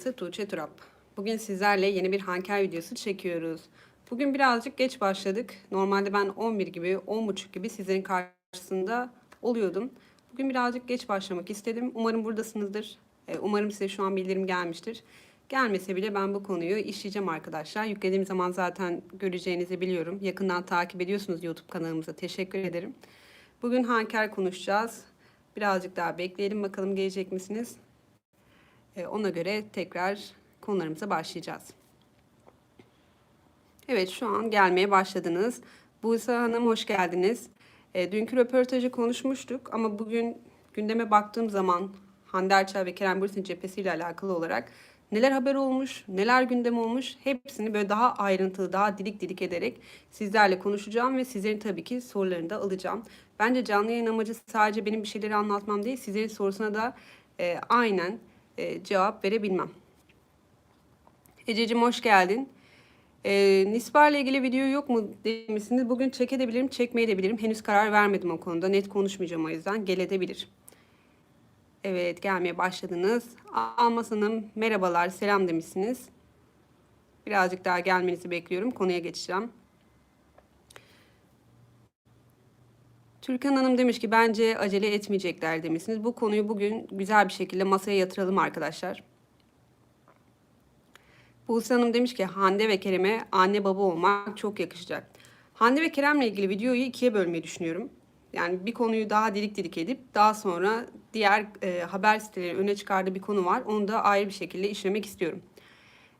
yapımcısı Tuğçe Turap. Bugün sizlerle yeni bir Hanker videosu çekiyoruz. Bugün birazcık geç başladık. Normalde ben 11 gibi, 10.30 gibi sizlerin karşısında oluyordum. Bugün birazcık geç başlamak istedim. Umarım buradasınızdır. Ee, Umarım size şu an bildirim gelmiştir. Gelmese bile ben bu konuyu işleyeceğim arkadaşlar. Yüklediğim zaman zaten göreceğinizi biliyorum. Yakından takip ediyorsunuz YouTube kanalımıza. Teşekkür ederim. Bugün Hanker konuşacağız. Birazcık daha bekleyelim bakalım gelecek misiniz? E, ona göre tekrar konularımıza başlayacağız. Evet şu an gelmeye başladınız. Buse Hanım hoş geldiniz. E, dünkü röportajı konuşmuştuk ama bugün gündeme baktığım zaman Hande Erçel ve Kerem Bürsin cephesiyle alakalı olarak neler haber olmuş, neler gündem olmuş hepsini böyle daha ayrıntılı, daha dilik dilik ederek sizlerle konuşacağım ve sizlerin tabii ki sorularını da alacağım. Bence canlı yayın amacı sadece benim bir şeyleri anlatmam değil, sizlerin sorusuna da e, aynen e, cevap verebilmem. Ececiğim hoş geldin. E, Nispa ile ilgili video yok mu demişsiniz. Bugün çekebilirim, çekmeyebilirim. Henüz karar vermedim o konuda. Net konuşmayacağım o yüzden. Gelebilir. Evet, gelmeye başladınız. Almas Hanım, merhabalar, selam demişsiniz. Birazcık daha gelmenizi bekliyorum. Konuya geçeceğim. Türkan Hanım demiş ki bence acele etmeyecekler demişsiniz. Bu konuyu bugün güzel bir şekilde masaya yatıralım arkadaşlar. Buse Hanım demiş ki Hande ve Kerem'e anne baba olmak çok yakışacak. Hande ve Kerem'le ilgili videoyu ikiye bölmeyi düşünüyorum. Yani bir konuyu daha dilik dilik edip daha sonra diğer e, haber siteleri öne çıkardığı bir konu var. Onu da ayrı bir şekilde işlemek istiyorum.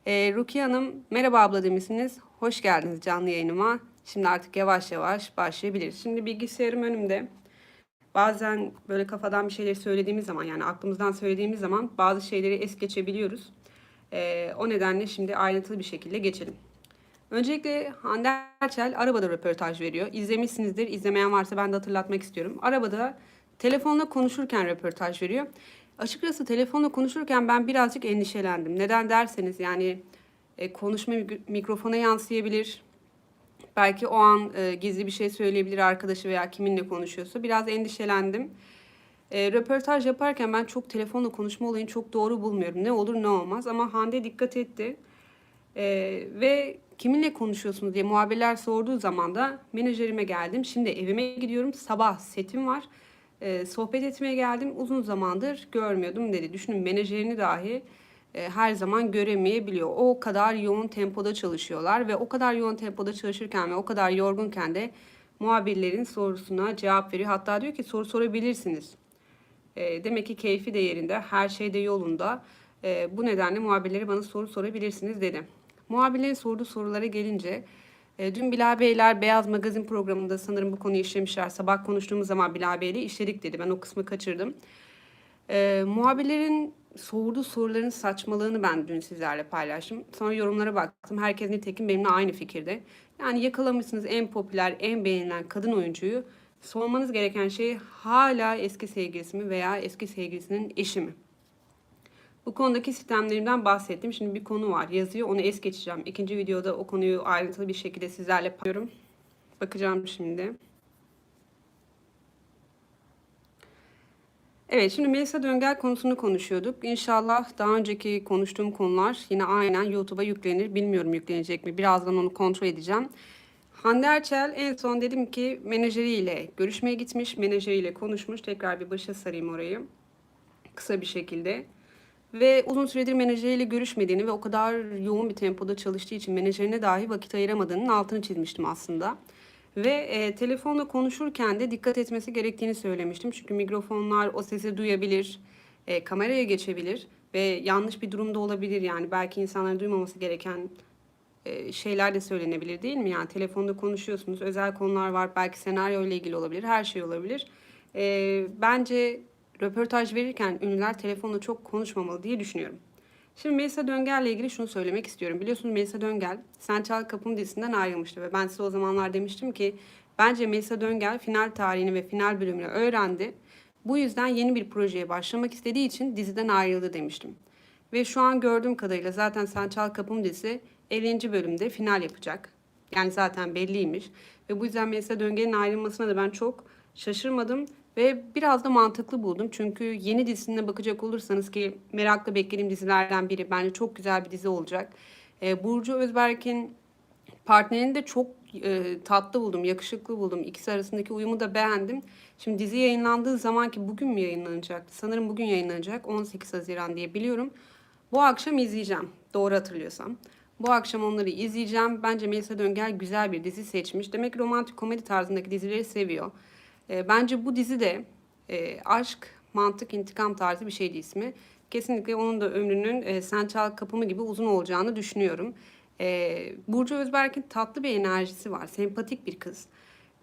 E, Rukiye Hanım merhaba abla demişsiniz. Hoş geldiniz canlı yayınıma. Şimdi artık yavaş yavaş başlayabiliriz. Şimdi bilgisayarım önümde. Bazen böyle kafadan bir şeyleri söylediğimiz zaman yani aklımızdan söylediğimiz zaman bazı şeyleri es geçebiliyoruz. Ee, o nedenle şimdi ayrıntılı bir şekilde geçelim. Öncelikle Hande Erçel arabada röportaj veriyor. İzlemişsinizdir. İzlemeyen varsa ben de hatırlatmak istiyorum. Arabada telefonla konuşurken röportaj veriyor. Açıkçası telefonla konuşurken ben birazcık endişelendim. Neden derseniz yani e, konuşma mik- mikrofona yansıyabilir. Belki o an e, gizli bir şey söyleyebilir arkadaşı veya kiminle konuşuyorsa. Biraz endişelendim. E, röportaj yaparken ben çok telefonla konuşma olayını çok doğru bulmuyorum. Ne olur ne olmaz ama Hande dikkat etti. E, ve kiminle konuşuyorsunuz diye muhabirler sorduğu zaman da menajerime geldim. Şimdi evime gidiyorum. Sabah setim var. E, sohbet etmeye geldim. Uzun zamandır görmüyordum dedi. Düşünün menajerini dahi her zaman göremeyebiliyor. O kadar yoğun tempoda çalışıyorlar ve o kadar yoğun tempoda çalışırken ve o kadar yorgunken de muhabirlerin sorusuna cevap veriyor. Hatta diyor ki soru sorabilirsiniz. E, demek ki keyfi de yerinde, her şey de yolunda. E, bu nedenle muhabirlere bana soru sorabilirsiniz dedi. Muhabirlerin sorduğu sorulara gelince, e, dün Bilal Beyler Beyaz Magazin programında sanırım bu konuyu işlemişler. Sabah konuştuğumuz zaman Bilal Bey'le işledik dedi. Ben o kısmı kaçırdım. E, muhabirlerin sorduğu soruların saçmalığını ben dün sizlerle paylaştım. Sonra yorumlara baktım. Herkes nitekim benimle aynı fikirde. Yani yakalamışsınız en popüler, en beğenilen kadın oyuncuyu. Sormanız gereken şey hala eski sevgilisi mi veya eski sevgilisinin eşi mi? Bu konudaki sistemlerimden bahsettim. Şimdi bir konu var. Yazıyor. Onu es geçeceğim. İkinci videoda o konuyu ayrıntılı bir şekilde sizlerle paylaşıyorum. Bakacağım şimdi. Evet şimdi Melisa Döngel konusunu konuşuyorduk. İnşallah daha önceki konuştuğum konular yine aynen YouTube'a yüklenir. Bilmiyorum yüklenecek mi. Birazdan onu kontrol edeceğim. Hande Erçel en son dedim ki menajeriyle görüşmeye gitmiş. Menajeriyle konuşmuş. Tekrar bir başa sarayım orayı. Kısa bir şekilde. Ve uzun süredir menajeriyle görüşmediğini ve o kadar yoğun bir tempoda çalıştığı için menajerine dahi vakit ayıramadığının altını çizmiştim aslında. Ve e, telefonla konuşurken de dikkat etmesi gerektiğini söylemiştim. Çünkü mikrofonlar o sesi duyabilir, e, kameraya geçebilir ve yanlış bir durumda olabilir. Yani belki insanların duymaması gereken e, şeyler de söylenebilir değil mi? Yani telefonda konuşuyorsunuz, özel konular var, belki senaryo ile ilgili olabilir, her şey olabilir. E, bence röportaj verirken ünlüler telefonla çok konuşmamalı diye düşünüyorum. Şimdi Melisa Döngel'le ilgili şunu söylemek istiyorum. Biliyorsunuz Melisa Döngel Sen Çal Kapım dizisinden ayrılmıştı ve ben size o zamanlar demiştim ki bence Melisa Döngel final tarihini ve final bölümünü öğrendi. Bu yüzden yeni bir projeye başlamak istediği için diziden ayrıldı demiştim. Ve şu an gördüğüm kadarıyla zaten Sen Çal Kapım dizisi 50. bölümde final yapacak. Yani zaten belliymiş. Ve bu yüzden Melisa Döngel'in ayrılmasına da ben çok şaşırmadım. Ve biraz da mantıklı buldum. Çünkü yeni dizisine bakacak olursanız ki merakla beklediğim dizilerden biri. Bence çok güzel bir dizi olacak. Ee, Burcu Özberk'in partnerini de çok e, tatlı buldum, yakışıklı buldum. İkisi arasındaki uyumu da beğendim. Şimdi dizi yayınlandığı zaman ki bugün mü yayınlanacaktı? Sanırım bugün yayınlanacak. 18 Haziran diye biliyorum. Bu akşam izleyeceğim. Doğru hatırlıyorsam. Bu akşam onları izleyeceğim. Bence Melisa Döngel güzel bir dizi seçmiş. Demek romantik komedi tarzındaki dizileri seviyor. E, bence bu dizi de e, aşk, mantık, intikam tarzı bir şeydi ismi. Kesinlikle onun da ömrünün e, Sen Çal Kapımı gibi uzun olacağını düşünüyorum. E, Burcu Özberk'in tatlı bir enerjisi var. Sempatik bir kız.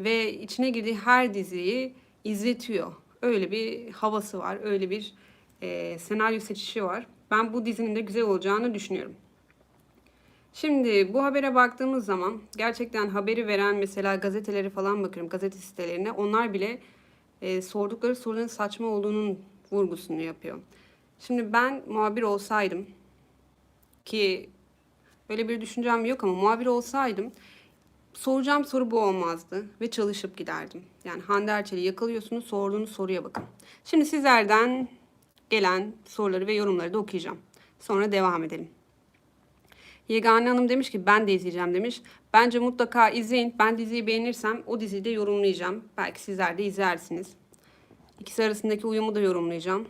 Ve içine girdiği her diziyi izletiyor. Öyle bir havası var. Öyle bir e, senaryo seçişi var. Ben bu dizinin de güzel olacağını düşünüyorum. Şimdi bu habere baktığımız zaman gerçekten haberi veren mesela gazeteleri falan bakıyorum gazete sitelerine onlar bile e, sordukları soruların saçma olduğunun vurgusunu yapıyor. Şimdi ben muhabir olsaydım ki öyle bir düşüncem yok ama muhabir olsaydım soracağım soru bu olmazdı ve çalışıp giderdim. Yani Hande Erçel'i yakalıyorsunuz sorduğunuz soruya bakın. Şimdi sizlerden gelen soruları ve yorumları da okuyacağım. Sonra devam edelim. Yegane Hanım demiş ki ben de izleyeceğim demiş. Bence mutlaka izleyin. Ben diziyi beğenirsem o diziyi de yorumlayacağım. Belki sizler de izlersiniz. İkisi arasındaki uyumu da yorumlayacağım.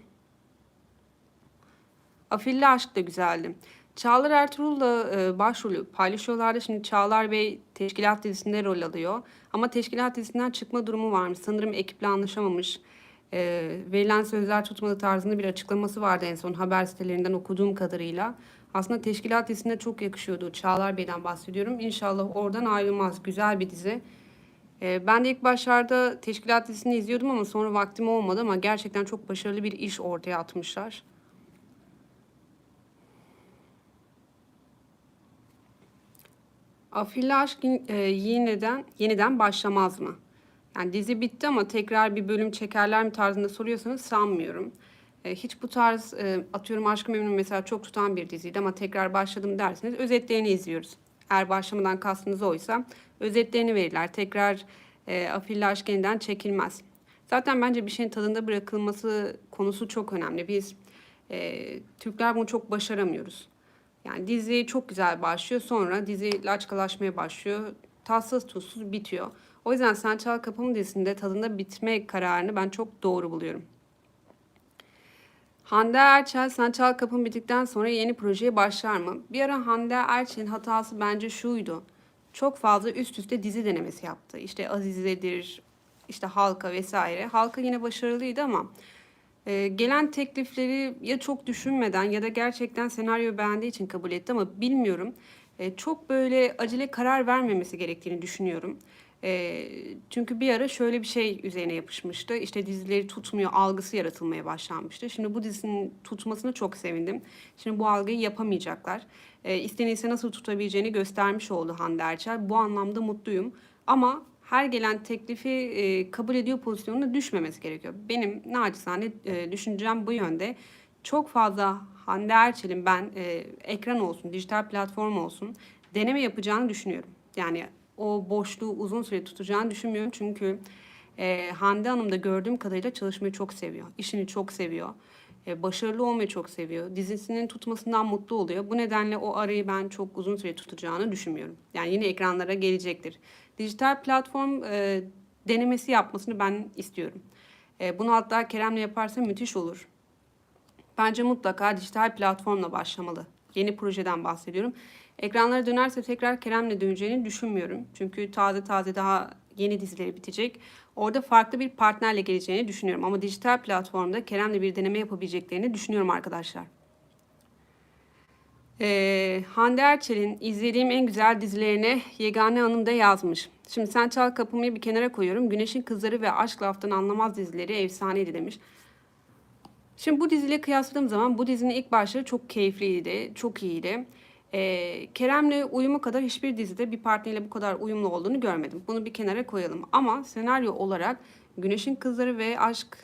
Afilli Aşk da güzeldi. Çağlar Ertuğrul'la e, başrolü paylaşıyorlardı. Şimdi Çağlar Bey teşkilat dizisinde rol alıyor. Ama teşkilat dizisinden çıkma durumu varmış. Sanırım ekiple anlaşamamış. E, verilen sözler tutmadı tarzında bir açıklaması vardı en son haber sitelerinden okuduğum kadarıyla. Aslında teşkilat dizisine çok yakışıyordu. Çağlar Bey'den bahsediyorum. İnşallah oradan ayrılmaz. Güzel bir dizi. Ee, ben de ilk başlarda teşkilat dizisini izliyordum ama sonra vaktim olmadı ama gerçekten çok başarılı bir iş ortaya atmışlar. Afilli Aşk e, yeniden, yeniden başlamaz mı? Yani dizi bitti ama tekrar bir bölüm çekerler mi tarzında soruyorsanız sanmıyorum. E, hiç bu tarz e, atıyorum Aşk-ı Memnu mesela çok tutan bir diziydi ama tekrar başladım derseniz özetlerini izliyoruz. Eğer başlamadan kastınız oysa özetlerini verirler. Tekrar e, Afilli Aşk yeniden çekilmez. Zaten bence bir şeyin tadında bırakılması konusu çok önemli. Biz e, Türkler bunu çok başaramıyoruz. Yani dizi çok güzel başlıyor sonra dizi laçkalaşmaya başlıyor. Tatsız tuzsuz bitiyor. O yüzden Sen Çal Kapımı dizisinde tadında bitme kararını ben çok doğru buluyorum. Hande Erçel Sen Çal Kapım bittikten sonra yeni projeye başlar mı? Bir ara Hande Erçel'in hatası bence şuydu. Çok fazla üst üste dizi denemesi yaptı. İşte Azize'dir, işte Halka vesaire. Halka yine başarılıydı ama e, gelen teklifleri ya çok düşünmeden ya da gerçekten senaryo beğendiği için kabul etti ama bilmiyorum. E, çok böyle acele karar vermemesi gerektiğini düşünüyorum. E, çünkü bir ara şöyle bir şey üzerine yapışmıştı. İşte dizileri tutmuyor algısı yaratılmaya başlanmıştı. Şimdi bu dizinin tutmasına çok sevindim. Şimdi bu algıyı yapamayacaklar. E, istenilse nasıl tutabileceğini göstermiş oldu Hande Erçel. Bu anlamda mutluyum. Ama her gelen teklifi e, kabul ediyor pozisyonuna düşmemesi gerekiyor. Benim naçizane e, düşüncem bu yönde. Çok fazla Hande Erçel'in ben e, ekran olsun, dijital platform olsun deneme yapacağını düşünüyorum. Yani o boşluğu uzun süre tutacağını düşünmüyorum. Çünkü e, Hande Hanım da gördüğüm kadarıyla çalışmayı çok seviyor. İşini çok seviyor. E, başarılı olmayı çok seviyor. Dizisinin tutmasından mutlu oluyor. Bu nedenle o arayı ben çok uzun süre tutacağını düşünmüyorum. Yani yine ekranlara gelecektir. Dijital platform e, denemesi yapmasını ben istiyorum. E, bunu hatta Kerem'le yaparsa müthiş olur. Bence mutlaka dijital platformla başlamalı. Yeni projeden bahsediyorum. Ekranlara dönerse tekrar Kerem'le döneceğini düşünmüyorum. Çünkü taze taze daha yeni dizileri bitecek. Orada farklı bir partnerle geleceğini düşünüyorum. Ama dijital platformda Kerem'le bir deneme yapabileceklerini düşünüyorum arkadaşlar. Ee, Hande Erçel'in izlediğim en güzel dizilerine Yegane Hanım da yazmış. Şimdi Sen Çal Kapımı bir kenara koyuyorum. Güneşin Kızları ve Aşk Laftan Anlamaz dizileri efsaneydi demiş. Şimdi bu diziyle kıyasladığım zaman bu dizinin ilk başları çok keyifliydi, çok iyiydi. Ee, Kerem'le uyumu kadar hiçbir dizide bir partneriyle bu kadar uyumlu olduğunu görmedim. Bunu bir kenara koyalım. Ama senaryo olarak Güneşin Kızları ve Aşk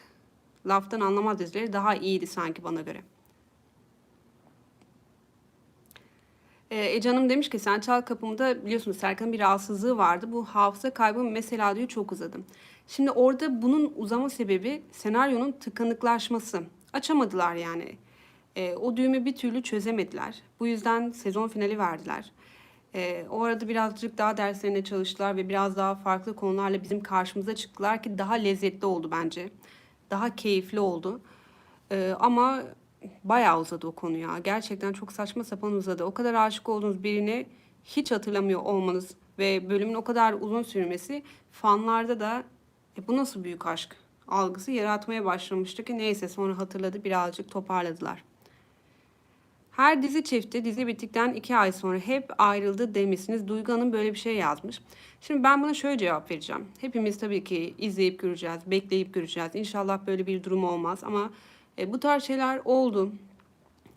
Laftan Anlamaz dizileri daha iyiydi sanki bana göre. Ee, Ece Hanım demiş ki sen çal kapımda biliyorsunuz Serkan'ın bir rahatsızlığı vardı. Bu hafıza kaybı mesela diyor çok uzadı. Şimdi orada bunun uzama sebebi senaryonun tıkanıklaşması. Açamadılar yani. Ee, o düğümü bir türlü çözemediler. Bu yüzden sezon finali verdiler. Ee, o arada birazcık daha derslerine çalıştılar ve biraz daha farklı konularla bizim karşımıza çıktılar ki daha lezzetli oldu bence. Daha keyifli oldu. Ee, ama bayağı uzadı o konu ya. Gerçekten çok saçma sapan uzadı. O kadar aşık olduğunuz birini hiç hatırlamıyor olmanız ve bölümün o kadar uzun sürmesi fanlarda da e, bu nasıl büyük aşk algısı yaratmaya başlamıştı ki neyse sonra hatırladı birazcık toparladılar. Her dizi çifti dizi bittikten iki ay sonra hep ayrıldı demişsiniz. Duygu Hanım böyle bir şey yazmış. Şimdi ben buna şöyle cevap vereceğim. Hepimiz tabii ki izleyip göreceğiz, bekleyip göreceğiz. İnşallah böyle bir durum olmaz ama e, bu tarz şeyler oldu.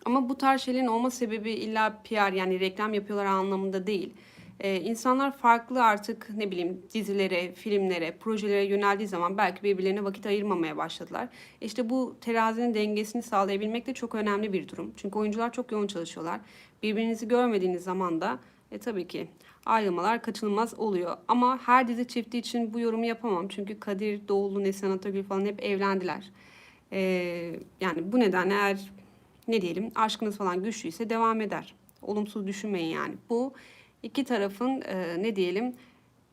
Ama bu tarz şeylerin olma sebebi illa PR yani reklam yapıyorlar anlamında değil. Ee, insanlar farklı artık ne bileyim dizilere, filmlere, projelere yöneldiği zaman belki birbirlerine vakit ayırmamaya başladılar. İşte bu terazinin dengesini sağlayabilmek de çok önemli bir durum. Çünkü oyuncular çok yoğun çalışıyorlar. Birbirinizi görmediğiniz zaman da e, tabii ki ayrılmalar kaçınılmaz oluyor. Ama her dizi çifti için bu yorumu yapamam. Çünkü Kadir Doğulu, Neslihan Atagül falan hep evlendiler. Ee, yani bu nedenle eğer ne diyelim aşkınız falan güçlüyse devam eder. Olumsuz düşünmeyin yani. Bu iki tarafın e, ne diyelim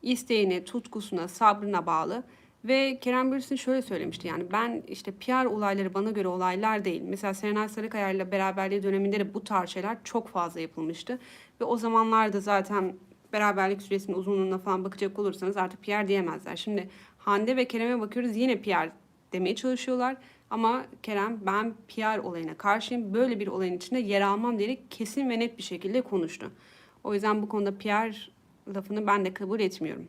isteğine, tutkusuna, sabrına bağlı. Ve Kerem Bürsin şöyle söylemişti yani ben işte PR olayları bana göre olaylar değil. Mesela Serenay Sarıkaya ile beraberliği döneminde de bu tarz şeyler çok fazla yapılmıştı. Ve o zamanlarda zaten beraberlik süresinin uzunluğuna falan bakacak olursanız artık PR diyemezler. Şimdi Hande ve Kerem'e bakıyoruz yine PR demeye çalışıyorlar. Ama Kerem ben PR olayına karşıyım. Böyle bir olayın içinde yer almam diyerek kesin ve net bir şekilde konuştu. O yüzden bu konuda PR lafını ben de kabul etmiyorum.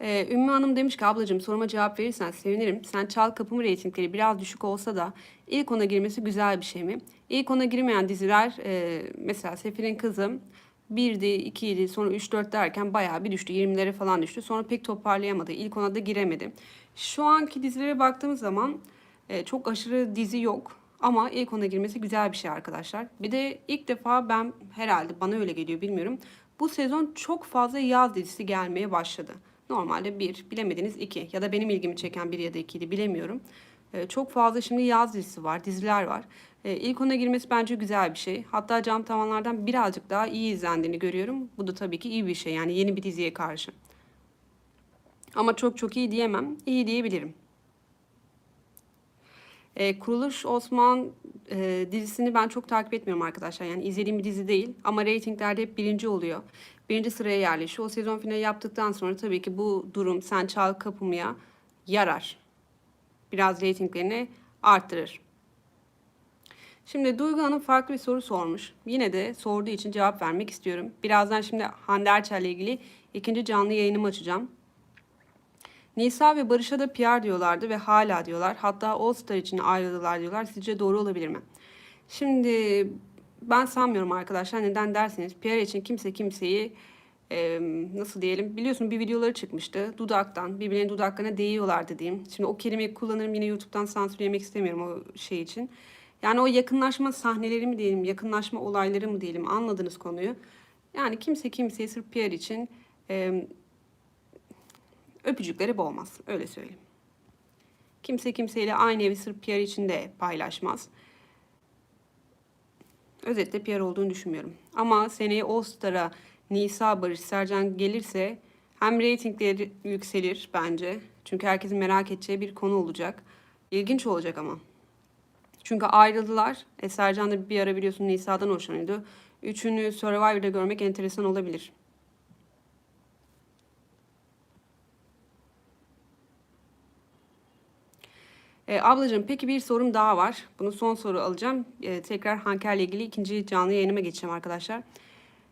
Ee, Ümmü Hanım demiş ki ablacığım soruma cevap verirsen sevinirim. Sen çal kapımı reytingleri biraz düşük olsa da ilk ona girmesi güzel bir şey mi? İlk ona girmeyen diziler e, mesela Sefir'in Kızı 1'di, 2'ydi, sonra 3, 4 derken bayağı bir düştü. 20'lere falan düştü. Sonra pek toparlayamadı. İlk ona da giremedi. Şu anki dizilere baktığımız zaman e, çok aşırı dizi yok. Ama ilk ona girmesi güzel bir şey arkadaşlar. Bir de ilk defa ben herhalde bana öyle geliyor bilmiyorum. Bu sezon çok fazla yaz dizisi gelmeye başladı. Normalde bir, bilemediniz iki ya da benim ilgimi çeken bir ya da ikiydi bilemiyorum. Ee, çok fazla şimdi yaz dizisi var, diziler var. Ee, ilk ona girmesi bence güzel bir şey. Hatta cam tavanlardan birazcık daha iyi izlendiğini görüyorum. Bu da tabii ki iyi bir şey yani yeni bir diziye karşı. Ama çok çok iyi diyemem, iyi diyebilirim. E, Kuruluş Osman e, dizisini ben çok takip etmiyorum arkadaşlar. Yani izlediğim bir dizi değil ama reytinglerde hep birinci oluyor. Birinci sıraya yerleşiyor. O sezon finali yaptıktan sonra tabii ki bu durum Sen Çal Kapımı'ya yarar. Biraz reytinglerini arttırır. Şimdi Duygu Hanım farklı bir soru sormuş. Yine de sorduğu için cevap vermek istiyorum. Birazdan şimdi Hande Erçel'le ilgili ikinci canlı yayınımı açacağım. Nisa ve Barış'a da PR diyorlardı ve hala diyorlar. Hatta All Star için ayrıldılar diyorlar. Sizce doğru olabilir mi? Şimdi ben sanmıyorum arkadaşlar. Neden derseniz PR için kimse kimseyi e, nasıl diyelim biliyorsun bir videoları çıkmıştı. Dudaktan birbirlerinin dudaklarına değiyorlar dediğim. Şimdi o kelimeyi kullanırım yine YouTube'dan sansür yemek istemiyorum o şey için. Yani o yakınlaşma sahneleri mi diyelim, yakınlaşma olayları mı diyelim anladınız konuyu. Yani kimse kimseyi sırf PR için e, öpücükleri boğmaz. Öyle söyleyeyim. Kimse kimseyle aynı evi sırf PR için de paylaşmaz. Özetle PR olduğunu düşünmüyorum. Ama seneye All Star'a Nisa Barış Sercan gelirse hem reytingleri yükselir bence. Çünkü herkesin merak edeceği bir konu olacak. İlginç olacak ama. Çünkü ayrıldılar. E, Sercan da bir ara biliyorsun Nisa'dan hoşlanıyordu. Üçünü Survivor'da görmek enteresan olabilir. E, ablacığım peki bir sorum daha var. Bunu son soru alacağım. E, tekrar Hanker'le ilgili ikinci canlı yayınıma geçeceğim arkadaşlar.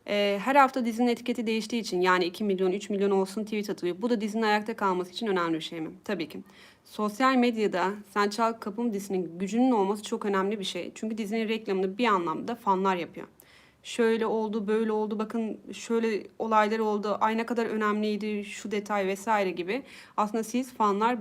E, her hafta dizinin etiketi değiştiği için yani 2 milyon 3 milyon olsun tweet atılıyor. Bu da dizinin ayakta kalması için önemli bir şey mi? Tabii ki. Sosyal medyada Sen Çal Kapım dizinin gücünün olması çok önemli bir şey. Çünkü dizinin reklamını bir anlamda fanlar yapıyor şöyle oldu, böyle oldu, bakın şöyle olaylar oldu, ay ne kadar önemliydi şu detay vesaire gibi. Aslında siz fanlar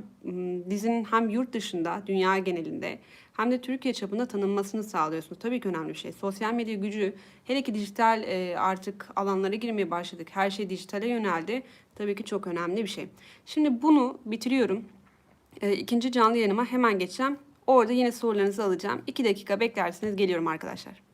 dizinin hem yurt dışında, dünya genelinde hem de Türkiye çapında tanınmasını sağlıyorsunuz. Tabii ki önemli bir şey. Sosyal medya gücü hele ki dijital e, artık alanlara girmeye başladık. Her şey dijitale yöneldi. Tabii ki çok önemli bir şey. Şimdi bunu bitiriyorum. E, ikinci canlı yayınıma hemen geçeceğim. Orada yine sorularınızı alacağım. İki dakika beklersiniz geliyorum arkadaşlar.